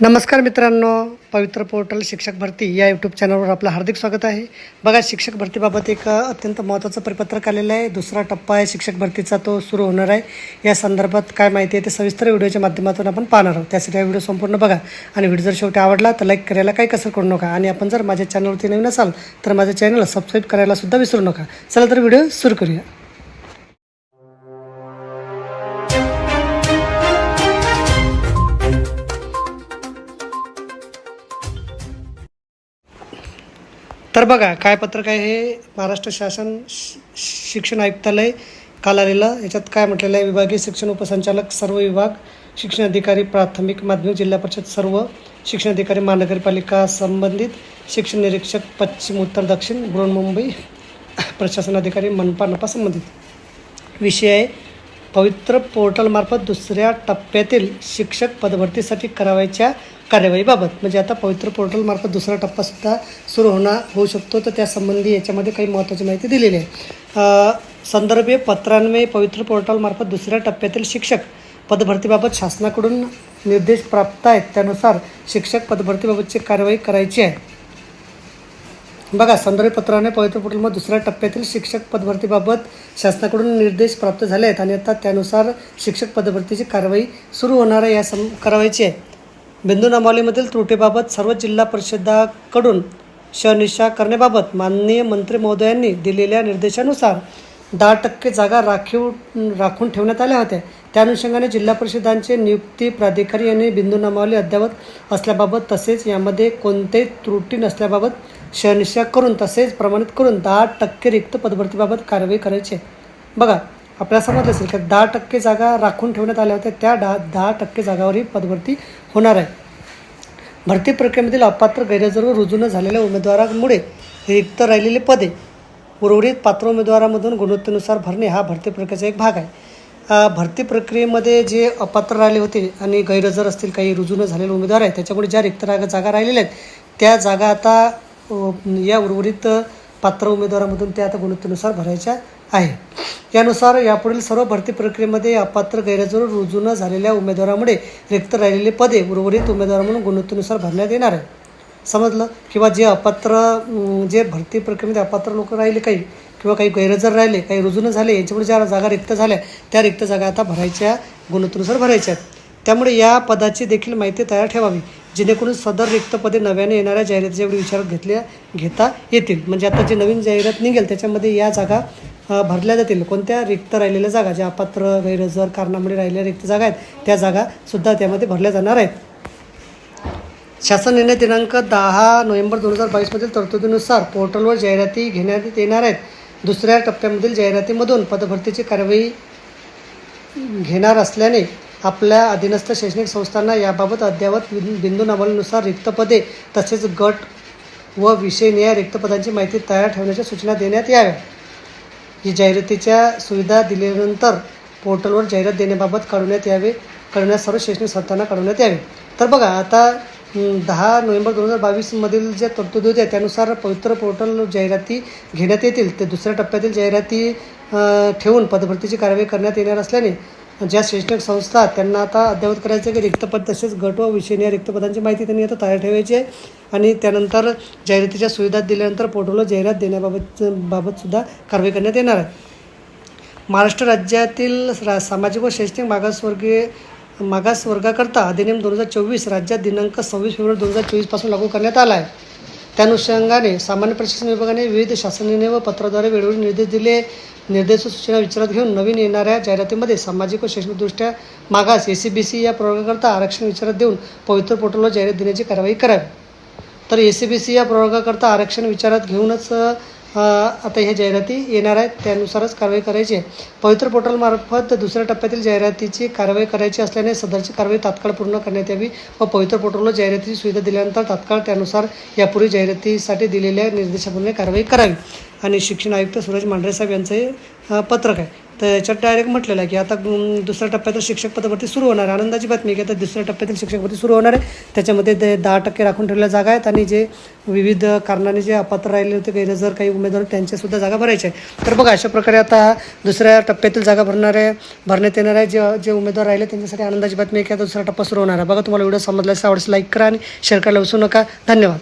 नमस्कार मित्रांनो पवित्र पोर्टल शिक्षक भरती या यूट्यूब चॅनलवर आपलं हार्दिक स्वागत आहे. बघा शिक्षक भरतीबाबत एक अत्यंत महत्त्वाचं परिपत्रक आलेलं आहे. दुसरा टप्पा आहे शिक्षक भरतीचा तो सुरू होणार आहे. या संदर्भात काय माहिती आहे ते सविस्तर व्हिडिओच्या माध्यमातून आपण पाहणार आहोत. त्यासाठी हा व्हिडिओ संपूर्ण बघा आणि व्हिडिओ जर शेवटी आवडला तर लाईक करायला काही कसर करू नका. आणि आपण जर माझ्या चॅनलवरती नवीन असाल तर माझ्या चॅनलला सबस्क्राईब करायला सुद्धा विसरू नका. चला तर व्हिडिओ सुरू करूया. तर बघा काय पत्रक आहे हे? महाराष्ट्र शासन शिक्षण आयुक्तालय काल आलेलं याच्यात काय म्हटलेलं आहे? विभागीय शिक्षण उपसंचालक सर्व विभाग शिक्षण अधिकारी प्राथमिक माध्यमिक जिल्हा परिषद सर्व शिक्षण अधिकारी महानगरपालिका संबंधित शिक्षण निरीक्षक पश्चिम उत्तर दक्षिण बृहन्मुंबई प्रशासन अधिकारी मनपा नपा संबंधित. विषय आहे पवित्र पोर्टलमार्फत दुसऱ्या टप्प्यातील शिक्षक पदभरतीसाठी करावयाच्या कार्यवाहीबाबत. म्हणजे आता पवित्र पोर्टलमार्फत दुसरा टप्पासुद्धा सुरू होणार होऊ शकतो. तर त्यासंबंधी याच्यामध्ये काही महत्त्वाची माहिती दिलेली आहे. संदर्भे पत्रान्वये पवित्र पोर्टलमार्फत दुसऱ्या टप्प्यातील शिक्षक पदभरतीबाबत शासनाकडून निर्देश प्राप्त आहेत. त्यानुसार शिक्षक पदभरतीबाबतची कारवाई करायची आहे. बघा संदर्भ पत्राने पवित्र पोर्टलमध्ये दुसऱ्या टप्प्यातील शिक्षक पदभरतीबाबत शासनाकडून निर्देश प्राप्त झाले आहेत. आणि आता त्यानुसार शिक्षक पदभरतीची कारवाई सुरू होणार आहे या सम करावायची आहे. बिंदू नामावलीमधील त्रुटीबाबत सर्व जिल्हा परिषदाकडून शनिशा करण्याबाबत माननीय मंत्री महोदयांनी दिलेल्या निर्देशानुसार दहा टक्के जागा राखीव राखून ठेवण्यात आल्या होत्या. त्या अनुषंगाने जिल्हा परिषदांचे नियुक्ती प्राधिकारी यांनी बिंदू नामावली अद्ययावत असल्याबाबत तसेच यामध्ये कोणतेही त्रुटी नसल्याबाबत शनिशा करून तसेच प्रमाणित करून दहा टक्के रिक्त पदभरतीबाबत कारवाई करायची बघा आपल्याला समजलं असेल की दहा टक्के जागा राखून ठेवण्यात आल्या होत्या. त्या दहा दहा टक्के जागावरही पदभरती होणार आहे. भरती प्रक्रियेमधील अपात्र गैरहजर व रुजू न झालेल्या उमेदवारांमुळे रिक्त राहिलेले पदे उर्वरित पात्र उमेदवारामधून गुणवत्तेनुसार भरणे हा भरती प्रक्रियेचा एक भाग आहे. भरती प्रक्रियेमध्ये जे अपात्र राहिले होते आणि गैरहजर असतील काही रुजू न झालेले उमेदवार आहेत त्याच्यामुळे ज्या रिक्त जागा राहिलेल्या आहेत त्या जागा आता या उर्वरित पात्र उमेदवारामधून त्या आता गुणवत्तेनुसार भरायच्या आहे. यानुसार यापुढील सर्व भरती प्रक्रियेमध्ये अपात्र गैरहजर रुजू न झालेल्या उमेदवारामुळे रिक्त राहिलेले पदे उर्वरित उमेदवार म्हणून गुणवत्तेनुसार भरण्यात येणार आहे. समजलं? किंवा जे अपात्र जे भरती प्रक्रियेमध्ये अपात्र लोक राहिले काही किंवा काही गैरहजर राहिले काही रुजून झाले यांच्यामुळे ज्या जागा रिक्त झाल्या त्या रिक्त जागा आता भरायच्या गुणवत्तेनुसार भरायच्या आहेत. त्यामुळे या पदाची देखील माहिती तयार ठेवावी. जेणेकरून सदर रिक्त पदे नव्याने येणाऱ्या जाहिरातीच्या एवढी विचारात घेतल्या घेता येतील. म्हणजे आता जी नवीन जाहिरात निघेल त्याच्यामध्ये या जागा भरल्या जातील. कोणत्या रिक्त राहिलेल्या जागा ज्या अपात्र गैरहजर कारणामुळे राहिलेल्या रिक्त जागा आहेत त्या जागासुद्धा त्यामध्ये भरल्या जाणार आहेत. शासन निर्णय दिनांक दहा नोव्हेंबर दोन हजार बावीसमधील तरतुदीनुसार पोर्टलवर जाहिराती घेण्यात येणार आहेत. दुसऱ्या टप्प्यामधील जाहिरातीमधून पदभरतीची कारवाई घेणार असल्याने आपल्या अधीनस्थ शैक्षणिक संस्थांना याबाबत अद्ययावत बिंदू नावानुसार रिक्त पदे तसेच गट व विषय निहाय रिक्त पदांची माहिती तयार ठेवण्याच्या सूचना देण्यात याव्या. ही जाहिरातीच्या सुविधा दिल्यानंतर पोर्टलवर जाहिरात देण्याबाबत कळवण्यात यावे कळवण्यास सर्व शैक्षणिक संस्थांना कळवण्यात यावे. तर बघा आता दहा नोव्हेंबर दोन हजार बावीसमधील ज्या तरतुदी होत्या त्यानुसार पवित्र पोर्टल जाहिराती घेण्यात येतील. ते दुसऱ्या टप्प्यातील जाहिराती ठेवून पदभरतीची कारवाई करण्यात येणार असल्याने ज्या शैक्षणिक संस्था आहेत, त्यांना आता अद्ययावत करायचं आहे की रिक्तपद तसेच गट व विषय रिक्त रिक्तपदांची माहिती त्यांनी आता तयार ठेवायची आहे. आणि त्यानंतर जाहिरातीच्या सुविधा दिल्यानंतर पोर्टलवर जाहिरात देण्याबाबत बाबतसुद्धा कारवाई करण्यात येणार आहे. महाराष्ट्र राज्यातील रा सामाजिक व शैक्षणिक मागासवर्गीय मागासवर्गाकरता अधिनियम दोन हजार चोवीस राज्यात दिनांक सव्वीस फेब्रुवारी दोन हजार चोवीसपासून लागू करण्यात आला आहे. त्या अनुषंगाने सामान्य प्रशासन विभागाने विविध शासन निर्णय व पत्राद्वारे वेळोवेळी निर्देश दिले. निर्देश सूचना विचारात घेऊन नवीन येणाऱ्या जाहिरातीमध्ये सामाजिक व शैक्षणिकदृष्ट्या मागास ए सी बी सी या प्रवर्गाकरता आरक्षण विचारात देऊन पवित्र पोर्टलवर जाहिरात देण्याची कारवाई करावी. तर ए सी बी सी या प्रवर्गाकरता आरक्षण विचारात घेऊनच आता ह्या जाहिराती येणार आहेत. त्यानुसारच कारवाई करायची आहे. पवित्र पोर्टलमार्फत दुसऱ्या टप्प्यातील जाहिरातीची कारवाई करायची असल्याने सदरची कारवाई तात्काळ पूर्ण करण्यात यावी व पवित्र पोर्टलला जाहिरातीची सुविधा दिल्यानंतर तात्काळ त्यानुसार यापूर्वी जाहिरातीसाठी दिलेल्या निर्देशाप्रमाणे कारवाई करावी. आणि शिक्षण आयुक्त सूरज मांढरे साहेब यांचं हे पत्रक आहे. तर याच्यात डायरेक्ट म्हटलेलं आहे की आता दुसऱ्या टप्प्यातील शिक्षक पदावरती सुरू होणार आहे. आनंदाची बातमी आहे की आता दुसऱ्या टप्प्यातील शिक्षक सुरू होणार आहे. त्याच्यामध्ये ते दहा टक्के राखून ठेवलेल्या जागा आहेत आणि जे विविध कारणाने जे अपात्र राहिले होते गैरहजर काही उमेदवार त्यांच्यासुद्धा जागा भरायच्या आहे तर बघा अशा प्रकारे आता दुसऱ्या टप्प्यातील जागा भरणारे भरण्यात येणार आहे. जे जे उमेदवार राहिले त्यांच्यासाठी आनंदाची बातमी आहे की आता दुसरा टप्पा सुरू होणार आहे. बघा तुम्हाला व्हिडिओ समजल्यास आवडस लाईक करा आणि शेअर करायला विसरू नका. धन्यवाद.